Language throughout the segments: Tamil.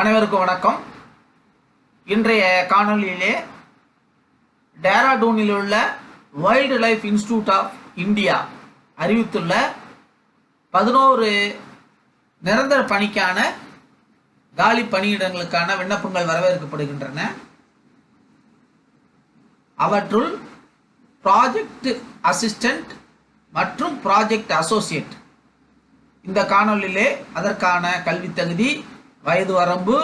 அனைவருக்கும் வணக்கம். இன்றைய காணொளியிலே டேராடூனில் உள்ள wild life institute of India அறிவித்துள்ள பதினோரு நிரந்தர பணிக்கான காலி பணியிடங்களுக்கான விண்ணப்பங்கள் வரவேற்கப்படுகின்றன. அவற்றுள் ப்ராஜெக்ட் அசிஸ்டன்ட் மற்றும் ப்ராஜெக்ட் அசோசியேட் இந்த காணொலியிலே அதற்கான கல்வி தகுதி வயது வரம்பு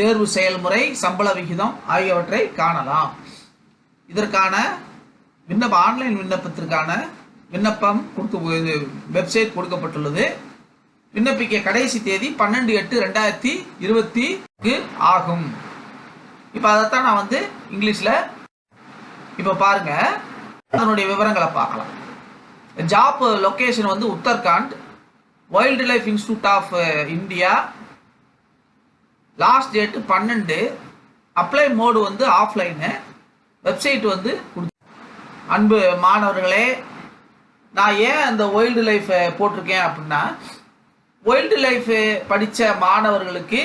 தேர்வு செயல்முறை சம்பள விகிதம் ஆகியவற்றை காணலாம். இதற்கான விண்ணப்ப ஆன்லைன் விண்ணப்பத்திற்கான விண்ணப்பம் கொடுத்து வெப்சைட் கொடுக்கப்பட்டுள்ளது. விண்ணப்பிக்க கடைசி தேதி பன்னெண்டு எட்டு ரெண்டாயிரத்தி இருபத்தி ஆகும். இப்போ அதைத்தான் நான் வந்து இங்கிலீஷில் இப்போ பாருங்க. அதனுடைய விவரங்களை பார்க்கலாம். ஜாப் லொக்கேஷன் வந்து Uttarakhand wildlife institute of India last date பன்னெண்டு. அப்ளை மோடு வந்து ஆஃப்லைனு வெப்சைட் வந்து கொடுத்து அன்பு மாணவர்களே நான் ஏன் அந்த ஒயில்டு லைஃப் போட்டிருக்கேன் அப்படின்னா வைல்டு லைஃப் படித்த மாணவர்களுக்கு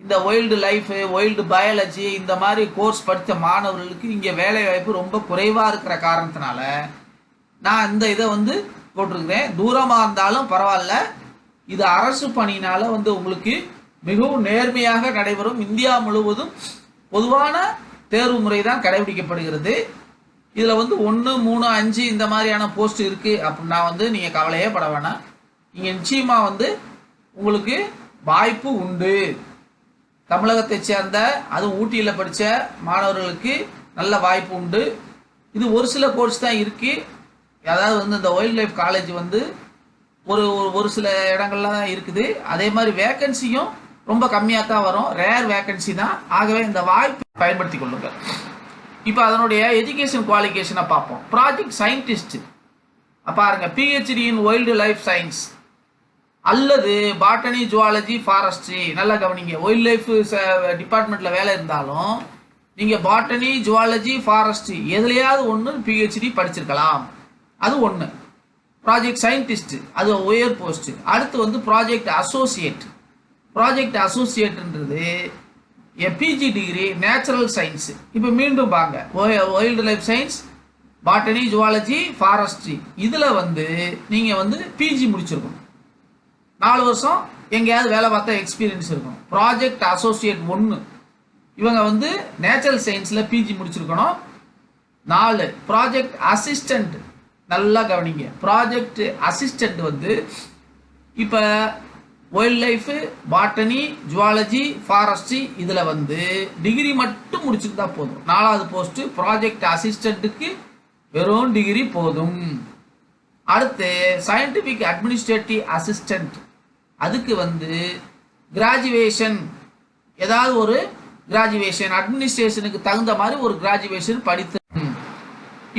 இந்த ஒயில்டு லைஃபு ஒயில்டு பயாலஜி இந்த மாதிரி கோர்ஸ் படித்த மாணவர்களுக்கு இங்கே வேலை வாய்ப்பு ரொம்ப குறைவாக இருக்கிற காரணத்தினால நான் இந்த இதை வந்து போட்டிருக்கிறேன். தூரமாக இருந்தாலும் பரவாயில்ல. இது அரசு பணியினால வந்து உங்களுக்கு மிகவும் நேர்மையாக நடைபெறும் இந்தியா முழுவதும் பொதுவான தேர்வு முறை தான் கடைபிடிக்கப்படுகிறது. இதில் வந்து ஒன்று மூணு அஞ்சு இந்த மாதிரியான போஸ்ட் இருக்குது அப்படின்னா வந்து நீங்கள் கவலையே பட வேணாம். நீங்கள் நிச்சயமாக வந்து உங்களுக்கு வாய்ப்பு உண்டு. தமிழகத்தை சேர்ந்த அதுவும் ஊட்டியில் படித்த மாணவர்களுக்கு நல்ல வாய்ப்பு உண்டு. இது ஒரு சில கோர்ஸ் தான் இருக்குது அதாவது வந்து இந்த வைல்ட் லைஃப் காலேஜ் வந்து ஒரு ஒரு- ஒரு சில இடங்கள்ல தான் இருக்குது. அதே மாதிரி வேக்கன்சியும் ரொம்ப கம்மியாக தான் வரும். ரேர் வேக்கன்சி தான். ஆகவே இந்த வாய்ப்பை பயன்படுத்தி கொள்ளுங்கள். இப்போ அதனுடைய எஜுகேஷன் குவாலிஃபிகேஷனை பார்ப்போம். ப்ராஜெக்ட் சயின்டிஸ்ட் பாருங்க. PhD in wild life science அல்லது பாட்டனி ஜுவாலஜி ஃபாரஸ்ட்ரி நல்லா கவனிங்க. வைல்ட் லைஃப் டிபார்ட்மெண்ட்டில் வேலை இருந்தாலும் நீங்கள் பாட்டனி ஜுவாலஜி ஃபாரஸ்ட்ரி எதுலையாவது ஒன்று பிஹெச்டி படிச்சிருக்கலாம். அது ஒன்று ப்ராஜெக்ட் சயின்டிஸ்ட் அது உயர் போஸ்ட் அடுத்து வந்து ப்ராஜெக்ட் அசோசியேட் ப்ராஜெக்ட் அசோசியேட்ன்றது பிஜி டிகிரி நேச்சுரல் சயின்ஸு இப்போ மீண்டும் பாங்க wild life science botany zoology forestry இதில் வந்து நீங்கள் வந்து பிஜி முடிச்சிருக்கணும். நாலு வருஷம் எங்கேயாவது வேலை பார்த்தா எக்ஸ்பீரியன்ஸ் இருக்கும் ப்ராஜெக்ட் அசோசியேட் ஒன்று இவங்க வந்து நேச்சுரல் சயின்ஸில் பிஜி முடிச்சிருக்கணும். நாலு ப்ராஜெக்ட் அசிஸ்டண்ட் நல்லா கவனிங்க. ப்ராஜெக்ட் அசிஸ்டண்ட் வந்து இப்போ wild life botany zoology forestry இதில் வந்து டிகிரி மட்டும் முடிச்சுட்டு தான் போதும். நாலாவது போஸ்ட்டு ப்ராஜெக்ட் அசிஸ்டண்ட்டுக்கு வெறும் டிகிரி போதும். அடுத்து சயின்டிஃபிக் அட்மினிஸ்ட்ரேட்டிவ் அசிஸ்டண்ட் அதுக்கு வந்து கிராஜுவேஷன் ஏதாவது ஒரு கிராஜுவேஷன் அட்மினிஸ்ட்ரேஷனுக்கு தகுந்த மாதிரி ஒரு கிராஜுவேஷன் படித்து.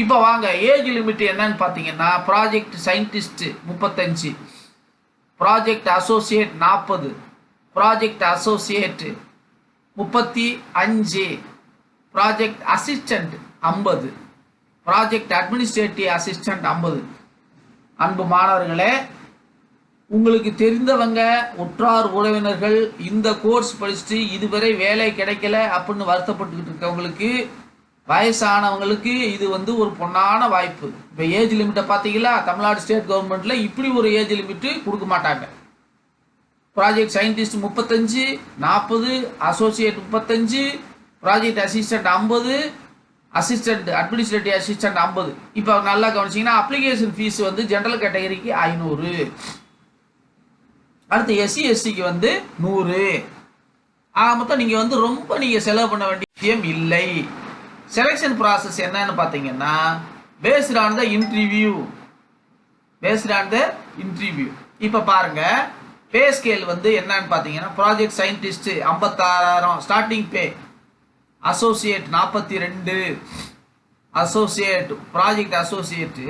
இப்போ வாங்க ஏஜ் லிமிட் என்னன்னு பார்த்தீங்கன்னா ப்ராஜெக்ட் சயின்டிஸ்ட் முப்பத்தஞ்சு. ப்ராஜெக்ட் அசோசியேட் நாற்பது ப்ராஜெக்ட் அசோசியேட் முப்பத்தி அஞ்சு. ப்ராஜெக்ட் அசிஸ்டண்ட் ஐம்பது. ப்ராஜெக்ட் அட்மினிஸ்ட்ரேட்டிவ் அசிஸ்டண்ட் ஐம்பது. அன்பு மாணவர்களே உங்களுக்கு தெரிந்தவங்க உற்றார் உறவினர்கள் இந்த கோர்ஸ் படிச்சுட்டு இதுவரை வேலை கிடைக்கல அப்படின்னு வருத்தப்பட்டுக்கிட்டு இருக்கவங்களுக்கு வயசானவங்களுக்கு இது வந்து ஒரு பொன்னான வாய்ப்பு. இப்போ ஏஜ் லிமிட்டை பார்த்தீங்களா தமிழ்நாடு ஸ்டேட் கவர்மெண்ட்டில் இப்படி ஒரு ஏஜ் லிமிட்டு கொடுக்க மாட்டாங்க. ப்ராஜெக்ட் சயின்டிஸ்ட் முப்பத்தஞ்சு நாற்பது அசோசியேட் முப்பத்தஞ்சு ப்ராஜெக்ட் அசிஸ்டண்ட் ஐம்பது அசிஸ்டண்ட் அட்மினிஸ்ட்ரேட்டிவ் அசிஸ்டண்ட் ஐம்பது. இப்போ நல்லா கவனிச்சிங்கன்னா அப்ளிகேஷன் ஃபீஸ் வந்து ஜென்ரல் கேட்டகரிக்கு ஐநூறு. அடுத்து எஸ்சி எஸ்சிக்கு வந்து நூறு. ஆக மொத்தம் நீங்கள் வந்து ரொம்ப நீங்கள் செலவு பண்ண வேண்டிய விஷயம் இல்லை. செலெக்ஷன் ப்ராசஸ் என்னன்னு பார்த்தீங்கன்னா based on the interview based on the interview இப்போ பாருங்க பே ஸ்கேல் வந்து என்னன்னு பார்த்தீங்கன்னா ப்ராஜெக்ட் சயின்டிஸ்ட் ஐம்பத்தாறாயிரம் ஸ்டார்டிங் பே அசோசியேட் நாற்பத்தி ரெண்டு அசோசியேட் ப்ராஜெக்ட் அசோசியேட்டு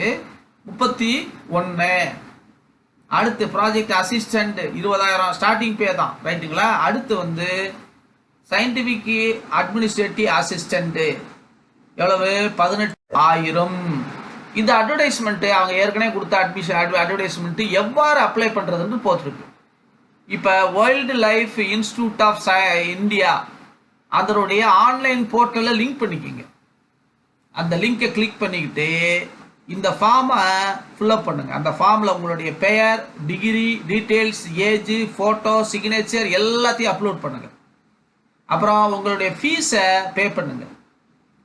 முப்பத்தி ஒன்று அடுத்து ப்ராஜெக்ட் அசிஸ்டண்ட் இருபதாயிரம் ஸ்டார்டிங் பே தான் ரைட்டுங்களா அடுத்து வந்து சயின்டிஃபிக் அட்மினிஸ்ட்ரேட்டிவ் அசிஸ்டண்ட்டு எவ்வளவு? பதினெட்டு ஆயிரம். இந்த அட்வர்டைஸ்மெண்ட் அவங்க ஏற்கனவே கொடுத்த அட்மிஷன் அட்வர்டைஸ்மெண்ட் எவ்வாறு அப்ளை பண்றதுன்னு போட்டிருக்கு. இப்போ wild life institute of India அதனுடைய ஆன்லைன் போர்ட்டலில் லிங்க் பண்ணிக்கோங்க. அந்த லிங்கை கிளிக் பண்ணிக்கிட்டு இந்த ஃபார்மை ஃபில்அப் பண்ணுங்க. அந்த ஃபார்மில் உங்களுடைய பெயர் degree details age photo signature எல்லாத்தையும் அப்லோட் பண்ணுங்க. அப்புறம் உங்களுடைய ஃபீஸை பே பண்ணுங்கள்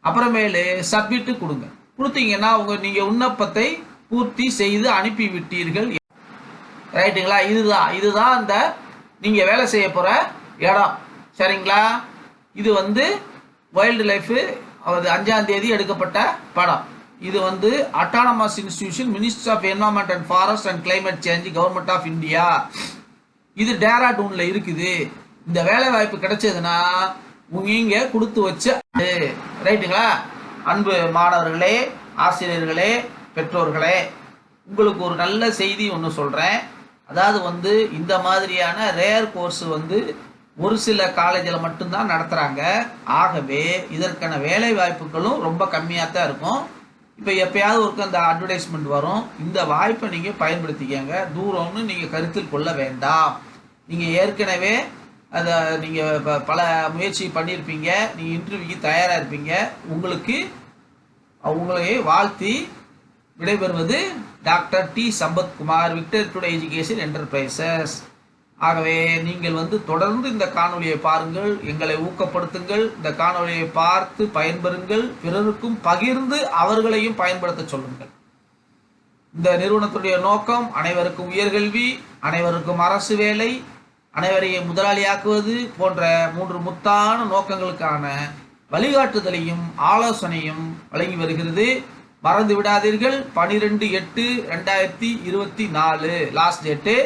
அப்புறமேலு சப்மிட்டு கொடுங்க. கொடுத்தீங்கன்னா உங்க நீங்க விண்ணப்பத்தை பூர்த்தி செய்து அனுப்பி விட்டீர்கள் ரைட்டுங்களா? இதுதான் இதுதான் அந்த நீங்க வேலை செய்ய போற இடம். சரிங்களா? இது வந்து வைல்டு லைஃபு அது அஞ்சாம் தேதி எடுக்கப்பட்ட படம். இது வந்து autonomous institution minister of environment and forest and climate change government of India இது டேராடூன்ல இருக்குது. இந்த வேலை வாய்ப்பு கிடைச்சதுன்னா நீங்க கொடுத்து வச்சு ரைட்டுங்களா? அன்பு மாணவர்களே ஆசிரியர்களே பெற்றோர்களே உங்களுக்கு ஒரு நல்ல செய்தி ஒன்று சொல்கிறேன் அதாவது வந்து இந்த மாதிரியான ரேர் கோர்ஸ் வந்து ஒரு சில காலேஜில் மட்டும்தான் நடத்துகிறாங்க ஆகவே இதற்கான வேலை வாய்ப்புகளும் ரொம்ப கம்மியாக தான் இருக்கும். இப்போ எப்பயாவது ஒரு அந்த அட்வர்டைஸ்மெண்ட் வரும். இந்த வாய்ப்பை நீங்கள் பயன்படுத்திக்கங்க. தூரம்னு நீங்கள் கருத்தில் கொள்ள வேண்டாம். நீங்கள் ஏற்கனவே அதை நீங்கள் பல முயற்சி பண்ணியிருப்பீங்க நீங்கள் இன்டர்வியூக்கு தயாராக இருப்பீங்க. உங்களுக்கு உங்களை வாழ்த்தி விடைபெறுவது doctor D. Sampathkumar Victor today education enterprises ஆகவே நீங்கள் வந்து தொடர்ந்து இந்த காணொலியை பாருங்கள் எங்களை ஊக்கப்படுத்துங்கள் இந்த காணொலியை பார்த்து பயன்பெறுங்கள் பிறருக்கும் பகிர்ந்து அவர்களையும் பயன்படுத்த சொல்லுங்கள். இந்த நிறுவனத்துடைய நோக்கம் அனைவருக்கும் உயர்கல்வி அனைவருக்கும் அரசு வேலை அனைவரையும் முதலாளியாக்குவது போன்ற மூன்று முத்தான நோக்கங்களுக்கான வழிகாட்டுதலையும் ஆலோசனையும் வழங்கி வருகிறது. மறந்து விடாதீர்கள். பனிரெண்டு எட்டு ரெண்டாயிரத்தி இருபத்தி நாலு லாஸ்ட் டேட்டு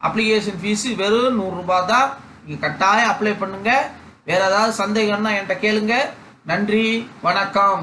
அப்ளிகேஷன் ஃபீஸு வெறும் நூறுரூபா தான். நீங்கள் கட்டாயம் அப்ளை பண்ணுங்கள் வேறு ஏதாவது சந்தேகம்னா என்கிட்ட கேளுங்க. நன்றி. வணக்கம்.